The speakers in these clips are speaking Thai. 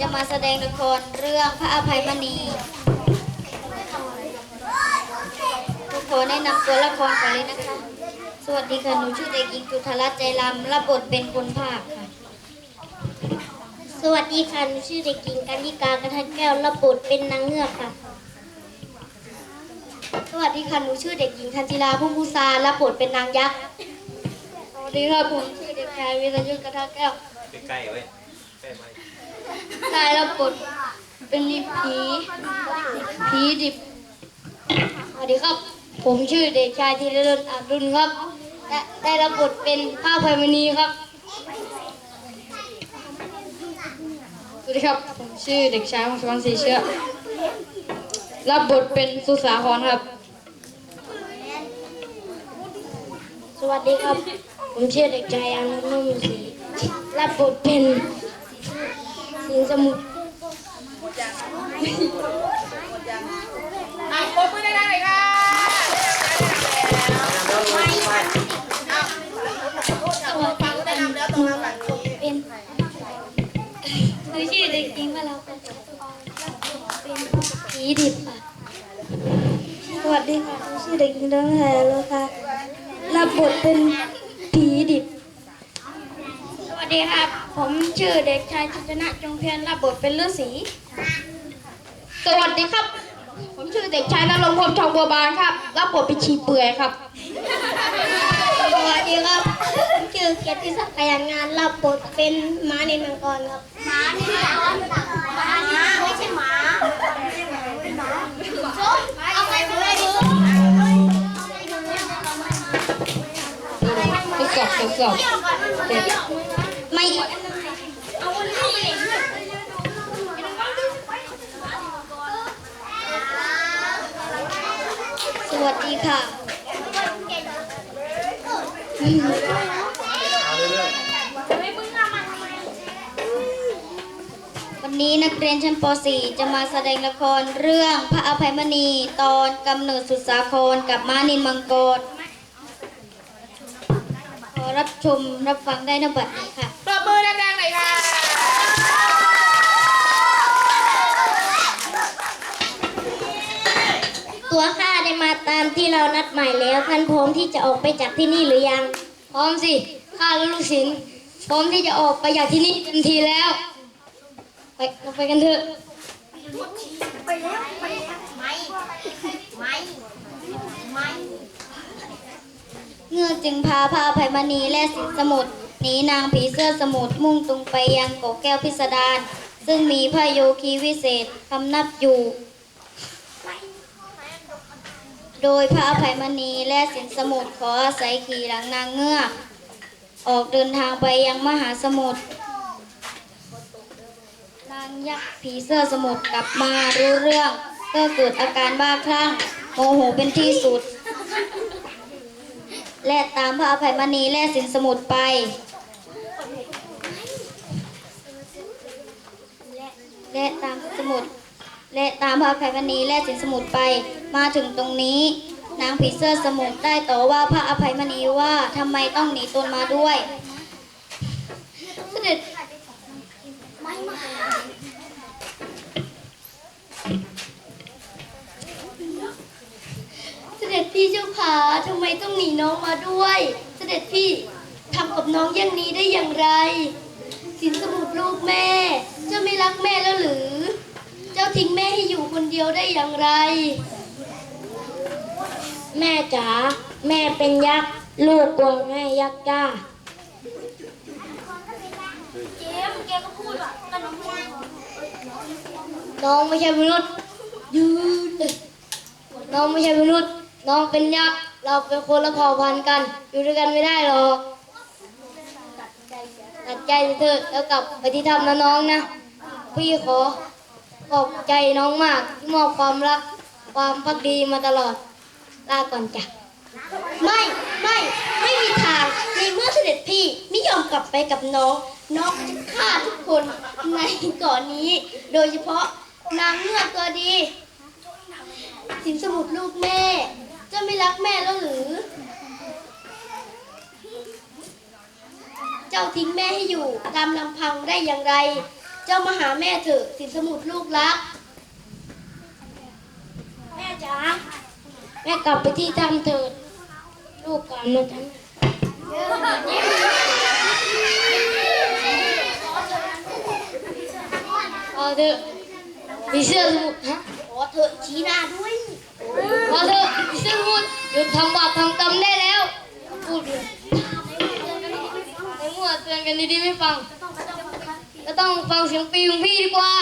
จะมาแสดงละครเรื่องพระอภัยมณีขอแนะนำตัวละครก่อนเลยนะคะ สวัสดีค่ะ หนูชื่อเด็กหญิงจุธารัตน์ใจลำรับบทเป็นคนภาคค่ะ สวัสดีค่ะ หนูชื่อเด็กหญิงกันยิกากระทันแก้วรับบทเป็นนางเงือกค่ะ สวัสดีค่ะ หนูชื่อเด็กหญิงทันจิราพุ่มพูซารับบทเป็นนางยักษ์ สวัสดีครับผมชื่อเด็กชายวิรยุทธกระทันแก้ว ใกล้ๆเว้ยใกล้ไหม ได้รับบทเป็นผีผีดิบสวัสดีครับ ผมชื่อเด็กชายธีรดลอาดุลครับและได้รับบทเป็นผ้าพายมณีครับ สวัสดีครับ ผมชื่อเด็กชายมงคลศรีเชื้อ รับบทเป็นสุสาครครับ สวัสดีครับ ผมชื่อเด็กชายอนุนุ่มศรีรับบทเป็น สิงห์สมุทรอะปรบมือดังๆหน่อยค่ะฟังได้นำแล้วตรงนั้นแบบเป็นหนูชื่อเด็กหญิงมาแล้วเป็นผีดิบค่ะสวัสดีค่ะหนูชื่อเด็กหญิงดวงแหแล้วค่ะรับบทเป็นผีดิบสวัส ดีครับ ผมชื่อเด็กชายจิตนะจงเพียรรับบทเป็นฤาษีสวัสดีครับ ผมชื่อเด็กชายนรงค์พรหมทองบัวบานครับ รับบทเป็นชีเปลือยครับ สวัสดีครับ ผมชื่อเกียรติศักดิ์ขยันงานรับบทเป็นม้าในมังกรครับ ม้าในมังกรม้าไม่ใช่ม้าเอาไปเลยดูทดสอบทดสอบเด็ก ไม่สวัสดีค่ะวันนี้นักเรียนชั้นป .4 จะมาแสดงละครเรื่องพระอภัยมณีตอนกำเนิดสุดสาครกับม้านินมังกรขอรับชมรับฟังได้นบัดนี้ค่ะ ปรบมือดังๆหน่อยค่ะ ตัวข้าได้มา ตามที่เรานัดหมายแล้วท่านพร้อมที่จะออกไปจากที่นี่หรือยัง พร้อมสิ ข้าและลูกศิษย์พร้อมที่จะออกไปจากที่นี่ทันทีแล้ว ไปเราไปกันเถอะเงือกจึงพาพระอภัยมณีและสินสมุทรหนีนางผีเสื้อสมุทรมุ่งตรงไปยังเกาะแก้วพิสดารซึ่งมีพระโยคีวิเศษคำนับอยู่ โดยพระอภัยมณีและสินสมุทรขออาศัยขี่หลังนางเงือกออกเดินทางไปยังมหาสมุทรนางยักษ์ผีเสื้อสมุทรกลับมารู้เรื่อง ก็เกิดอาการบ้าคลั่งโมโหเป็นที่สุด และตามพระอภัยมณีและสินสมุทรไป และและตามสมุทร และตามพระอภัยมณีและสินสมุทรไป มาถึงตรงนี้ นางผีเสื้อสมุทรได้ต่อว่าพระอภัยมณีว่าทำไมต้องหนีตนมาด้วย เสด็จเสด็จพี่เจ้าขาทำไมต้องหนีน้องมาด้วย เสด็จพี่ทำกับน้องอย่างนี้ได้อย่างไร สินสมุทรลูกแม่เจ้าไม่รักแม่แล้วหรือ จ้าทิ้งแม่ให้อยู่คนเดียวได้อย่างไร แม่จ๋าแม่เป็นยักษ์ลูกกลัวแม่ยักษ์จ้าน้องไม่ใช่มนุษย์ยืนเลยน้องไม่ใช่มนุษย์ น้องเป็นยักษ์เราเป็นคนละเผ่าพันธุ์กัน อยู่ด้วยกันไม่ได้หรอกตัดใจเถอะแล้วกลับไปที่ถ้ำนะน้องนะ พี่ขอ ขอบใจน้องมากที่มอบความรักความพักดีมาตลอดลาก่อนจ้ะไม่ไม่ไม่มีทางในเมื่อเสด็จพี่ไม่ยอมกลับไปกับน้อง น้องจะฆ่าทุกคนในเก่อนนี้ โดยเฉพาะนางเงือกตัวดีสินสมุทรลูกแม่จ้าไม่รักแม่แล้วหรือ เจ้าทิ้งแม่ให้อยู่ตามลำพังได้อย่างไร เจ้ามาหาแม่เถอะสินสมุดลูกรัก แม่จ๋าแม่กลับไปที่ถ้ำเถิดลูกกลับนะจ๊ะพอเถอะมีเสื้อสมุดฮะขอเถอะชี้หน้าด้วยพอเถอะมีเสื้อสมุดหยุดทำบาปทำกรรมได้แล้วพูดเดียวในเมื่อเตือนกันดีๆไม่ฟัง ก็ต้องฟังเสียงปีของพี่ดีกว่า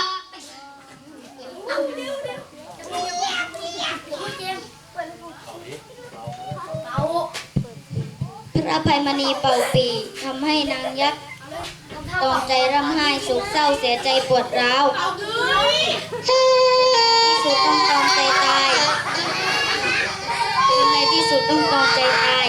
พระภัยมณีเป่าปีทำให้นางยักษ์ตอมใจร่ำไห้โศกเศร้าเสียใจปวดร้าวที่สุดต้องตอมใจตายจนในที่สุดต้องตอมใจตาย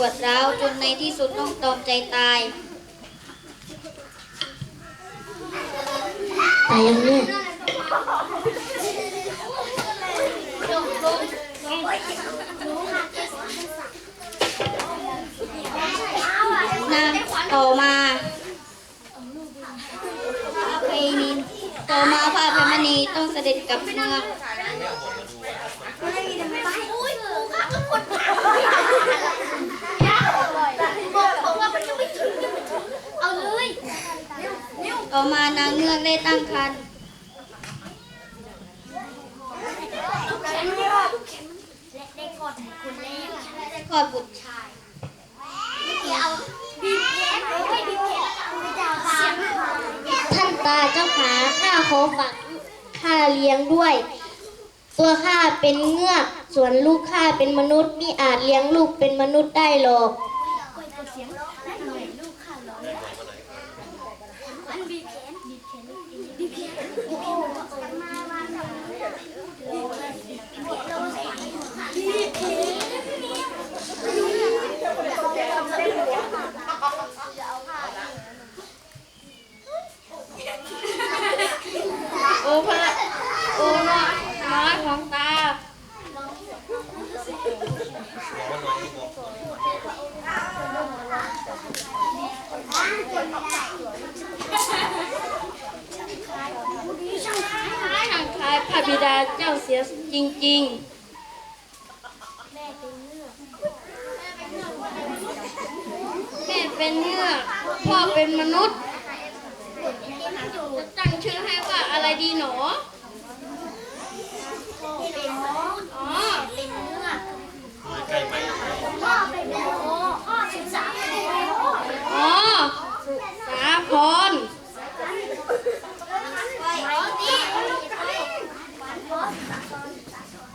ปวดร้าวจนในที่สุดต้องตอมใจตาย ตายยังเนี่ยนางต่อมาพระเพมินต่อมาพระอภัยมณีต้องเสด็จกลับเมืองเอาเลย ต่อมานางเงือกได้ตั้งครรภ์และได้กอดคุณแล้วได้คลอดบุตรชายเดี๋ยวบีบแขนไม่บีบแขนไม่ได้เสียงท่านตาเจ้าขาข้าขอฝากข้าเลี้ยงด้วย ตัวข้าเป็นเงือก ส่วนลูกข้าเป็นมนุษย์มิอาจเลี้ยงลูกเป็นมนุษย์ได้หรอก เสียงหน่อยลูกค่ะร้องอันบีบแขนบีบแขนบีบแขนบีบแขนมามามาบีบแขนบีบแขนบีบแขน โอ้พระโอ้น้อยน้อยของตา ช่างคล้ายพระบิดาเจ้าเสียจริง ๆแม่เป็นเงือกพ่อเป็นมนุษย์จะตั้งชื่อให้ว่าอะไรดีหนอเป็นน้องอ๋อเป็นเนื้อใกล้ไหมพ่อเป็นโมพ่อสิบสามโมอ๋อสาพร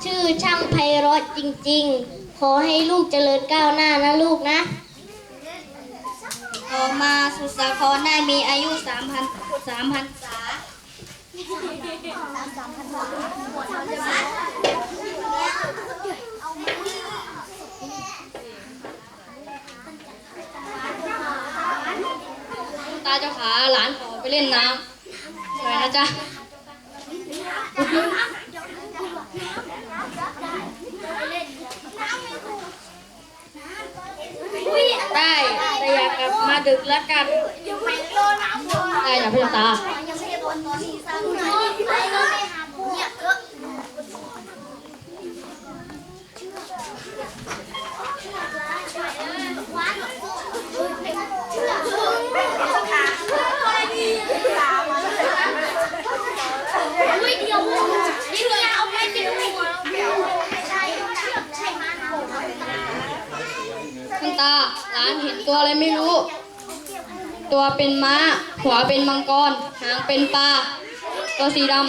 ชื่ อช่างไพเราะจริงๆ ขอให้ลูกเจริญก้าวหน้านะลูกนะ ต่อมาสุสาครได้มีอายุสามพันสามพันษาตาเจ้าขาหลานขอไปเล่นน้ำสวยนะจ๊ะ ได้แต่อย่ากลับมาดึกแล้วกันยังไม่โดนน้ำวัวได้จ้ะพี่ตายังไม่ได้บนตอนที่สามไหนไปก็ไม่หาหมูเนี่ยเออว้านเชื่อเชื่อเชื่ออุ้ยเดียวนี่เลยเอาไปเดียวไม่ใช่เชือกใช่มัน คุณตาหลานเห็นตัวอะไรไม่รู้ ตัวเป็นม้า หัวเป็นมังกร หางเป็นปลา ตัวสีดำ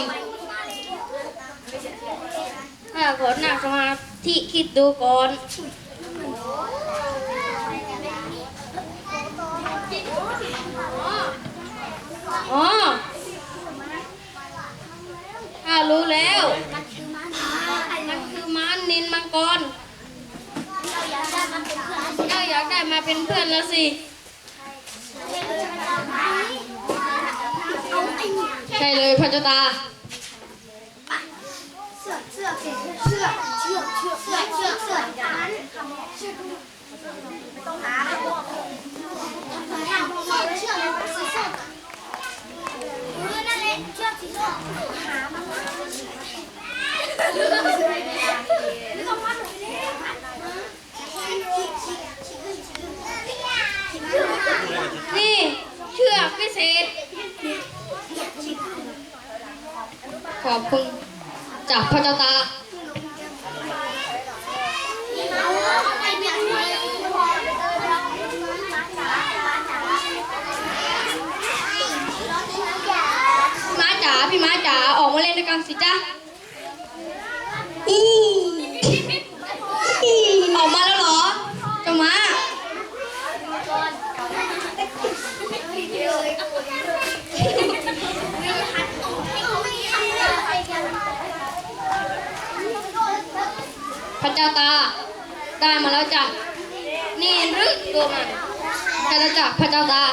ถ้าขอหนักสมาธิคิดดูก่อนอ๋อข้ารู้แล้วมันคือมันมันคือม้านินมังกรเรา อยากได้มันเป็นเพื่อนเจ้าอยากได้มาเป็นเพื่อนแล้วสิเอาไอ้เนี่ยใช่เลยพระเจ้าตาเสือกเสือกเสือกเสือกเสือกเสือกเสือกเสือกเสือกนั้นต้องหาเชือกเชือกสีส้มเออนั่นแหละเชือกสีส้มหามันไม่ต้องมัดหนูเลย นี่เชือกพิเศษ ขอบคุณจากพระเจ้าตา ม้าจ๋าพี่ม้าจ๋าออกมาเล่นด้วยกันสิจ้าออกมาแล้วเหรอเจ้าม้า พระเจ้าตาได้มาแล้วจ้ะนี่หรือตัวมันได้แล้วจ้ะพระเจ้าตา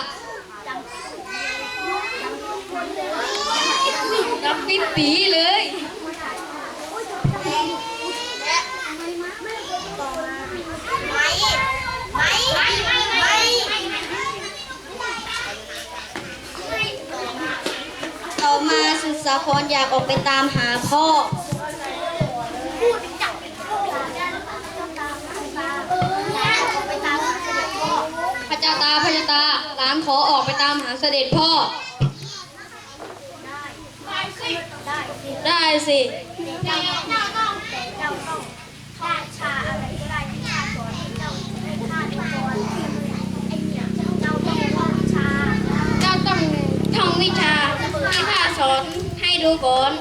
ดับปิ๊บปีเลยต่อมาสุดสาครอยากออกไปตามหาพ่อ พระเจ้า ตาหลานขอออกไปตามหาเสด็จพ่อ ได้สิ เจ้าต้องท่องวิชาที่ข้าสอนให้ดูก่อน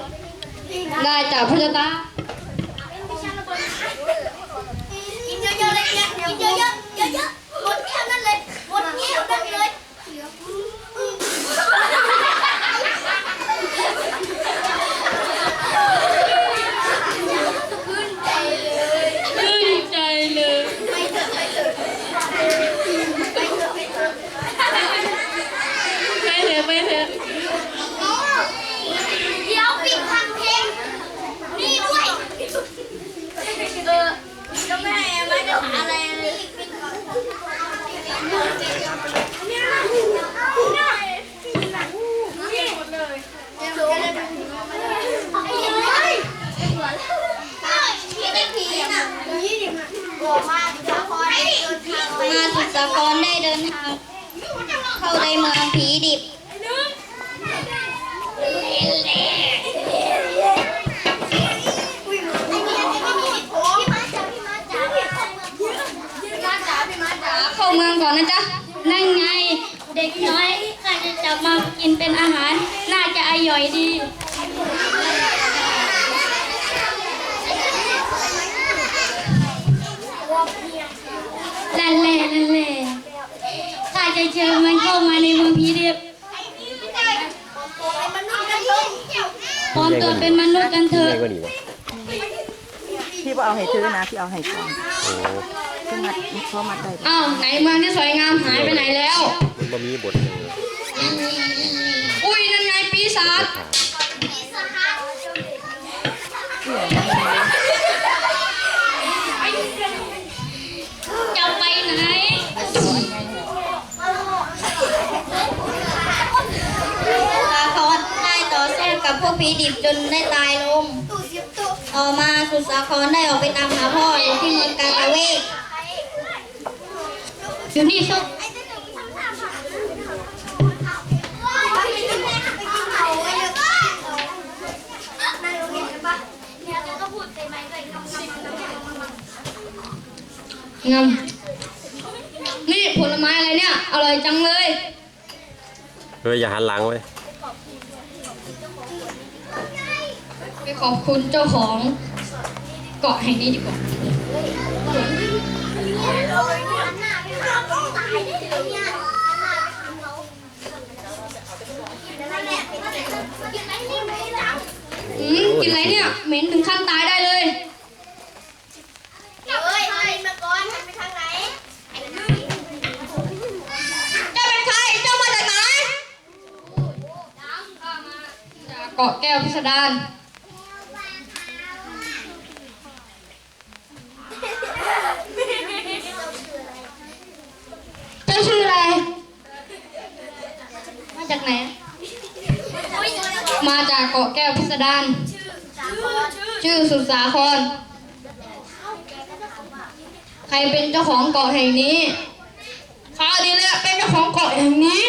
ได้จากพระเจ้าตา กินเยอะๆเลยเนี่ยกินเยอะๆเยอะๆหมดแก้วนั่นเลยหมดแก้วนั่นเลยขึ้นใจเลย ขึ้นใจเลย ไปเถอะไปเถอะไปเถอะไปเถอะ ไปเถอะไปเถอะ เดี๋ยวปิดทางเพลงนี่ด้วยเออเจ้าแม่ไม่ได้หาอะไรเลยปิดก่อนมาสุสาครได้เดินทางไป มาสุดสาครได้เดินทาง เข้าในเมืองผีดิบ พี่มาจ๋าพี่มาจ๋าพี่มาจ๋าพี่มาจ๋า เข้าเมืองก่อนนะจ๊ะ นั่นไง เด็กน้อยข้าจะจับมากินเป็นอาหาร น่าจะอร่อยดี นั่นแหละนั่นแหละข้าจะเชิญมันเข้ามาในเมืองผีดิบปลอมตัวเป็นมนุษย์กันเถอะใหญ่กว่านี้วะพี่บ่เอาให้ซื้อนะพี่เอาให้ก่อนโอ้ซึ่งมัดเพราะมัดได้อ้าวไหนเมืองที่สวยงามหายไปไหนแล้ว มันบ่มีบทเลยอุ้ยนั่นไงปีศาจ ผีดิบจนได้ตายลง ต่อมาสุดสาครได้ออกไปตามหาพ่ออยู่ที่เมืองกาตาเวกอยู่นี่ซุกงำนี่ผลไม้อะไรเนี่ย อร่อยจังเลยเฮ้ยอย่าหันหลังไว้ย ไป ขอบคุณเจ้าของเกาะแห่งนี้ดีกว่าอืมกินอะไรเนี่ย เหม็นถึงขั้นตายได้เลยเฮ้ยมาก่อนหันไปทางไหนจ้าเป็นใครจ้ามาไหนจาเกาะแก้วพิสดาร เจ้าชื่ออะไร มาจากไหน มาจากเกาะแก้วพิสดารชื่อสุดสาคร ใครเป็นเจ้าของเกาะแห่งนี้ข้าดีเลยเป็นเจ้าของเกาะแห่งนี้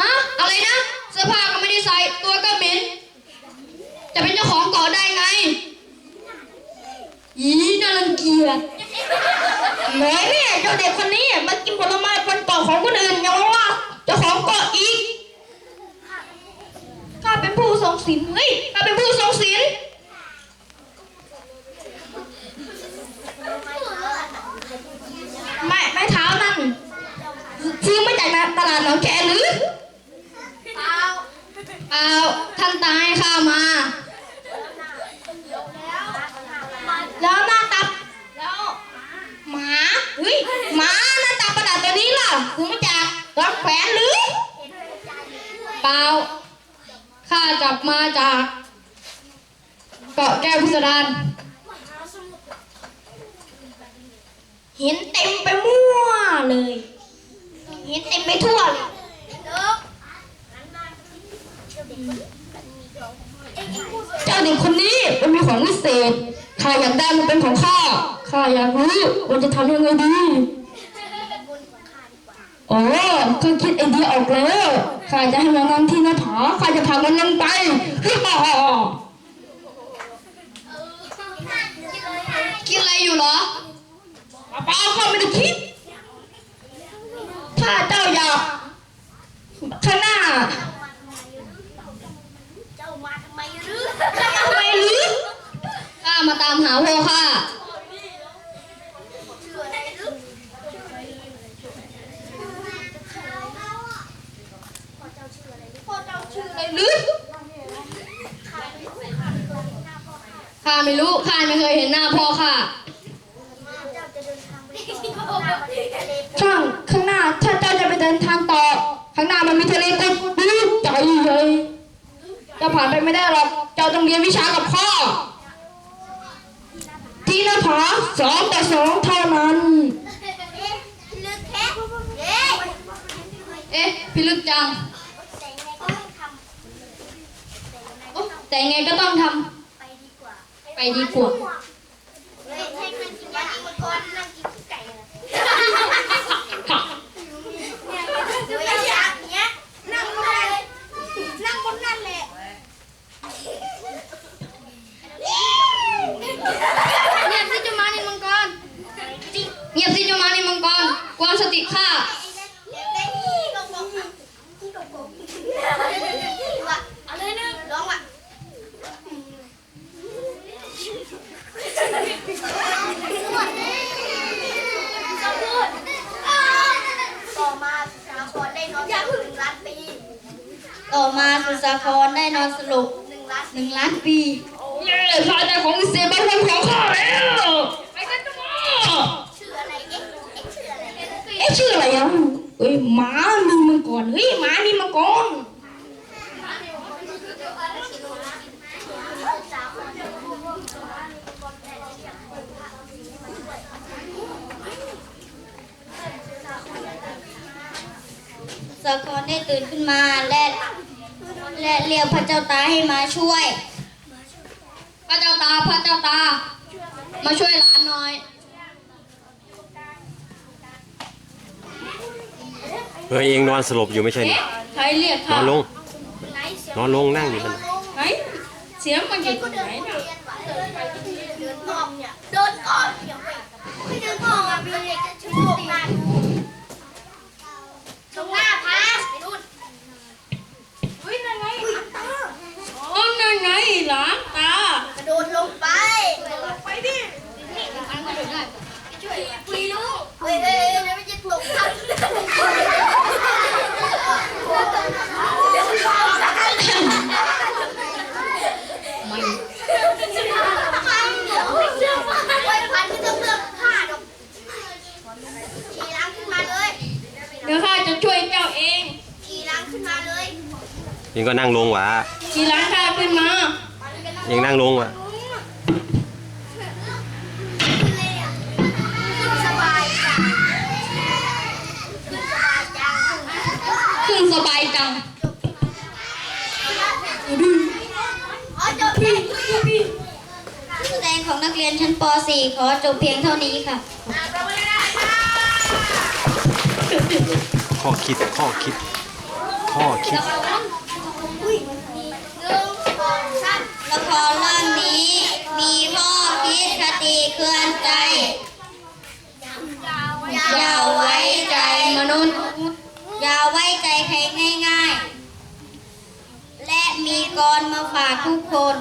ฮะ อะไรนะ เสื้อผ้าก็ไม่ได้ใส่ ตัวก็เหม็น จะเป็นเจ้าของเกาะได้ไง อีน่ารังเกียจแหมเนี่ยเจ้าเด็กคนนี้มากินผลไม้บนเกาะของคนอื่นยังว่าเจ้าของเกาะอีก ข้าเป็นผู้ทรงศีลเฮ้ยข้าเป็นผู้ทรงศีลไม่ไม้เท้านั่นซื้อมาจากตลาดหนองแคหรือเปล่าเปล่าท่านตายข้ามา แล้วหน้าตับแล้วหมาเฮ้ยหมาหน้าตาประหลาดตัวนี้ล่ะซื้อมาจากรักแขวนหรือเปล่า ข้าจับมาจากเกาะแก้วพิสดารเห็นเต็มไปมั่วเลย เห็นเต็มไปทั่วเลยเจ้าเด็กคนนี้มันมีของวิเศษข้าอยากได้มันเป็นของข้าข้าอยากรู้ว่าจะทำยังไงดี อ๋อข้าคิดไอเดียออกแล้วข้าจะให้มันนั่งที่หน้าผาข้าจะพามันลงไปคิดอะไรอยู่เหรอเปล่าข้าไม่ได้คิด ถ้าเจ้าอยากข้างหน้าเจ้ามาทำไมหรือทำไมหรือข้ามาตามหาพ่อข้า ชื่ออะไรหรือ อะไรหรือ ข้าไม่รู้ข้าไม่เคยเห็นหน้าพ่อข้าเจ้าจะเดินทางไปต่อหน้าประเทศทะเลช่างข้างหน้าถ้าเจ้าจะไปเดินทางต่อ ข้างหน้ามันมีทะเลก็ดื้อใจเลยเจ้าผ่านไปไม่ได้หรอกเจ้าต้องเรียนวิชากับพ่อ ที่หน้าผาสองต่อสองเท่านั้นลึกแค่เย้เอ๊ะพิลึกจังแต่ยังไงก็ต้องทโอ๊ะแต่ไงก็ต้องทำไปดีกว่าำ ไปดีกว่า เฮ้ยให้นั่งกินยากินมังกรนั่งกินไก่เลยเนี่ยเดี๋ยวอยากเนี้ยนั่งบนนั่นนั่งบนนั่นแหละ เงียบสิเจ้ามาในมังกรเงียบสิเจ้ามาในมังกรกวนสติข้า เดี๋ยวได้ที่กงกงที่กงกงว่ะเอาเลยนึงร้องว่ะต่อมาสาครได้นอนสรุปหนึ่งล้านปี ต่อมาสุสาครได้นอนสรุป หนึ่งล้าน หนึ่งล้านปี เย้สายใจของวิเศษบางคนของข้าแล้วไปกันจ้า ชื่ออะไรเอ๊ะเอ๊ะชื่ออะไรเอ๊ะชื่ออะไรอะเฮ้ยหมามีมังกรเฮ้ยหมามีมังกร สาคร สุสาครได้ตื่นขึ้นมาและและเรียกพระเจ้าตาให้มาช่วย พระเจ้าตาพระเจ้าตา มาช่วยหลานหน่อย เฮ้ยเองนอนสลบอยู่ไม่ใช่เหรอใครเรียกนข้าอนลงไหนเสียงนอนลงนั่งอยู่นั่นไหนเสียงมันอยู่ตก็รงไหเดินนน่ะเรียนว่ะเดินไปเดินอ้อมเนี่ยเดินอ้อมเดี๋ยวไปไม่เดินอ้อมอะมีเด็กจะชูตีนชะ ก็นั่งลงวะขี่หลังคาขึ้นมาเองนั่งลงวะสบายจังสบายจังขึ้นสบายจังอ๋อจบพี่แสดงของนักเรียนชั้นป .4 ขอจบเพียงเท่านี้ค่ะ ข้อคิดข้อคิด ข้อคิด ของเรื่องนี้ มีข้อคิดคติเคลื่อนใจ อย่าไว้ใจมนุษย์ อย่าไว้ใจใครง่าย ๆ และมีกรมาฝากทุกคน